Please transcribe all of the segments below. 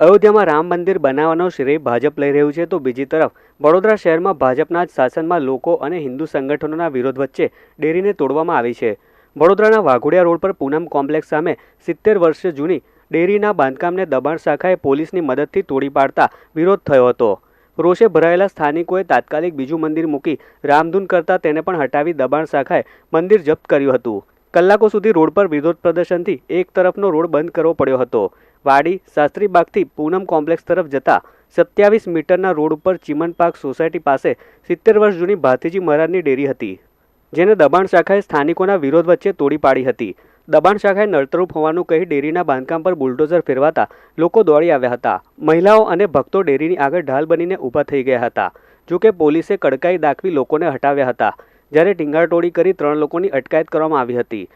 અયોધ્યામાં રામ મંદિર બનાવવાનો શ્રેય ભાજપ લઈ રહ્યું છે, તો બીજી તરફ વડોદરા શહેરમાં ભાજપના જ શાસનમાં લોકો અને હિન્દુ સંગઠનોના વિરોધ વચ્ચે ડેરીને તોડવામાં આવી છે. વડોદરાના વાઘોડિયા રોડ પર પૂનમ કોમ્પ્લેક્સ સામે સિત્તેર વર્ષ જૂની ડેરીના બાંધકામને દબાણ શાખાએ પોલીસની મદદથી તોડી પાડતા વિરોધ થયો હતો. રોષે ભરાયેલા સ્થાનિકોએ તાત્કાલિક બીજું મંદિર મૂકી રામધૂન કરતા તેને પણ હટાવી દબાણ શાખાએ મંદિર જપ્ત કર્યું હતું. કલાકો સુધી રોડ પર વિરોધ પ્રદર્શનથી એક તરફનો રોડ બંધ કરવો પડ્યો હતો. વાડી શાસ્ત્રીબાગથી પૂનમ કોમ્પ્લેક્સ તરફ જતા સત્યાવીસ મીટરના રોડ ઉપર ચીમન પાર્ક સોસાયટી પાસે સિત્તેર વર્ષ જૂની ભાતીજી મહારાજની ડેરી હતી, જેને દબાણ શાખાએ સ્થાનિકોના વિરોધ વચ્ચે તોડી પાડી હતી. દબાણ શાખાએ નડતરૂપ હોવાનું કહી ડેરીના બાંધકામ પર બુલડોઝર ફેરવાતા લોકો દોડી આવ્યા હતા. મહિલાઓ અને ભક્તો ડેરીની આગળ ઢાલ બનીને ઊભા થઈ ગયા હતા, જોકે પોલીસે કડકાઈ દાખવી લોકોને હટાવ્યા હતા. જ્યારે ટીંગાટોળી કરી ત્રણ લોકોની અટકાયત કરવામાં આવી હતી.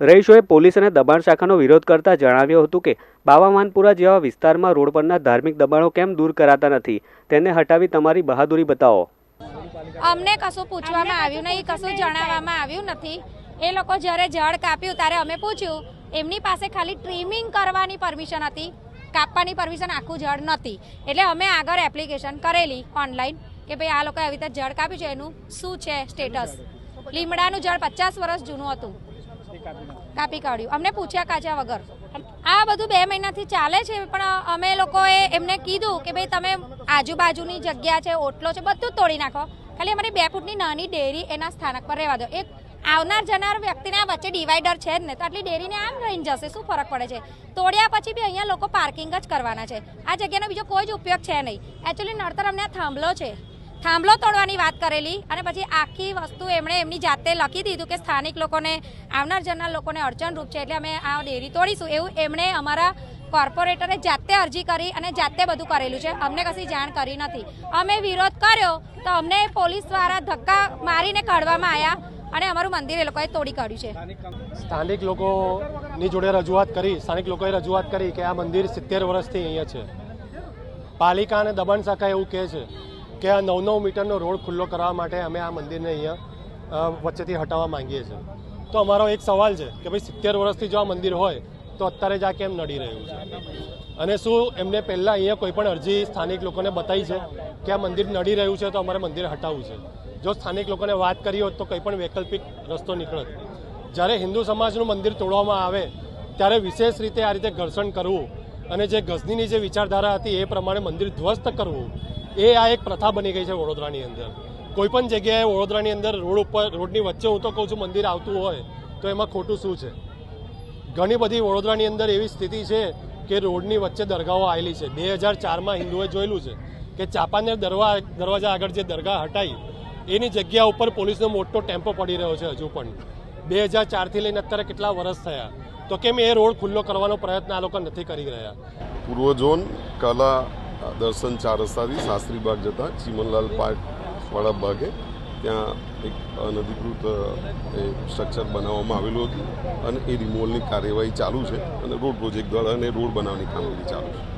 રહીશોએ પોલીસ અને દબાણ શાખાનો વિરોધ કરતા જણાવ્યું હતું કે, બાવામાનપુરા જેવા વિસ્તારમાં રોડ પરના ધાર્મિક દબાણો કેમ દૂર કરાતા નથી? તેને હટાવી તમારી બહાદુરી બતાવો. અમને કશું પૂછવામાં આવ્યું નહીં, કશું જણાવવામાં આવ્યું નથી. એ લોકો જ્યારે ઝાડ કાપ્યું ત્યારે અમે પૂછ્યું, એમની પાસે ખાલી ટ્રીમિંગ કરવાની પરમિશન હતી? કાપવાની પરમિશન આખું ઝાડ નથી. એટલે અમે આગળ એપ્લિકેશન કરેલી, ઓનલાઈન. કે ભાઈ આ લોકોએ આવી રીતે જળ કાપ્યું છે? એનું શું છે સ્ટેટસ લીમડાનું જળ પચાસ વર્ષ જૂનું હતું. કાપી કાઢ્યું. અમને પૂછ્યા કાચા વગર. આ બધું બે મહિનાથી ચાલે છે, પણ અમે લોકોએ એમને કીધું કે ભાઈ તમે આજુબાજુની જગ્યા છે, ઓટલો છે, બધું તોડી નાખો. ખાલી અમારી બે ફૂટની નાની ડેરી એના સ્થાનક પર રહેવા દો. એક આવનાર જનાર વ્યક્તિના વચ્ચે ડિવાઈડર છે જ ને, તો આટલી ડેરીને આમ રહીને જશે, શું ફરક પડે છે? તોડ્યા પછી બી અહીંયા લોકો પાર્કિંગ જ કરવાના છે. આ જગ્યાનો બીજો કોઈ જ ઉપયોગ છે નહીં. એકચ્યુઅલી નડતર અમને આ થાંભલો છે. થાંભલો તોડવાની વાત કરેલી અને પછી આખી વસ્તુ એમણે એમની જાતે લખી દીધું કે સ્થાનિક લોકોને, આવનાર જનાર લોકોને અડચણરૂપ છે એટલે અમે આ ડેરી તોડીશું એવું એમણે અમારા કોર્પોરેટરે જાતે અરજી કરી અને જાતે બધું કરેલું છે. અમને કશી જાણ કરી નથી. અમે વિરોધ કર્યો તો અમને પોલીસ દ્વારા ધક્કા મારીને કાઢવામાં આવ્યા અને અમારું મંદિર એ લોકોએ તોડી કાઢ્યું છે. સ્થાનિક લોકોની જોડે રજૂઆત કરી. સ્થાનિક લોકોએ રજૂઆત કરી કે આ મંદિર સિત્તેર વર્ષથી અહીંયા છે. પાલિકા અને દબાણ શાખા એવું કહે છે. કે આ નવ નવ મીટરનો રોડ ખુલ્લો કરવા માટે અમે આ મંદિરને અહીંયા વચ્ચેથી હટાવવા માંગીએ છીએ. તો અમારો એક સવાલ છે કે ભાઈ સિત્તેર વર્ષથી જો આ મંદિર હોય, તો અત્યારે જ આ કેમ નડી રહ્યું છે? અને શું એમને પહેલાં અહીંયા કોઈ પણ અરજી સ્થાનિક લોકોને બતાવી છે કે આ મંદિર નડી રહ્યું છે તો અમારે મંદિર હટાવવું છે? જો સ્થાનિક લોકોને વાત કરી હોત તો કંઈ પણ વૈકલ્પિક રસ્તો નીકળત. જ્યારે હિન્દુ સમાજનું મંદિર તોડવામાં આવે, ત્યારે વિશેષ રીતે આ રીતે ઘર્ષણ કરવું અને જે ગઝનીની જે વિચારધારા હતી એ પ્રમાણે મંદિર ધ્વસ્ત કરવું એ આ એક પ્રથા બની ગઈ છે વડોદરાની અંદર. કોઈ પણ જગ્યાએ વડોદરાની અંદર રોડ ઉપર, રોડની વચ્ચે હું તો કહું છું મંદિર આવતું હોય, તો એમાં ખોટું શું છે? ઘણી બધી વડોદરાની અંદર એવી સ્થિતિ છે કે રોડની વચ્ચે દરગાહો આવેલી છે. બે હજાર ચારમાં હિન્દુએ જોયેલું છે કે ચાપાનેર દરવા, દરવાજા આગળ જે દરગાહ હટાઈ, એની જગ્યા ઉપર પોલીસનો મોટો ટેમ્પો પડી રહ્યો છે હજુ પણ. બે હજાર ચારથી લઈને અત્યારે કેટલા વર્ષ થયા? તો કેમ એ રોડ ખુલ્લો કરવાનો પ્રયત્ન આ લોકો નથી કરી રહ્યા? પૂર્વ ઝોન કલા દર્શન ચાર રસ્તાથી શાસ્ત્રી બાગ જતા ચીમનલાલ પાર્ક વાળા ભાગે ત્યાં એક અનધિકૃત એ સ્ટ્રક્ચર બનાવવામાં આવેલું હતું અને એ રિમોવલની કાર્યવાહી ચાલુ છે અને રોડ પ્રોજેક્ટ દ્વારા અને રોડ બનાવવાની કામગીરી ચાલુ છે.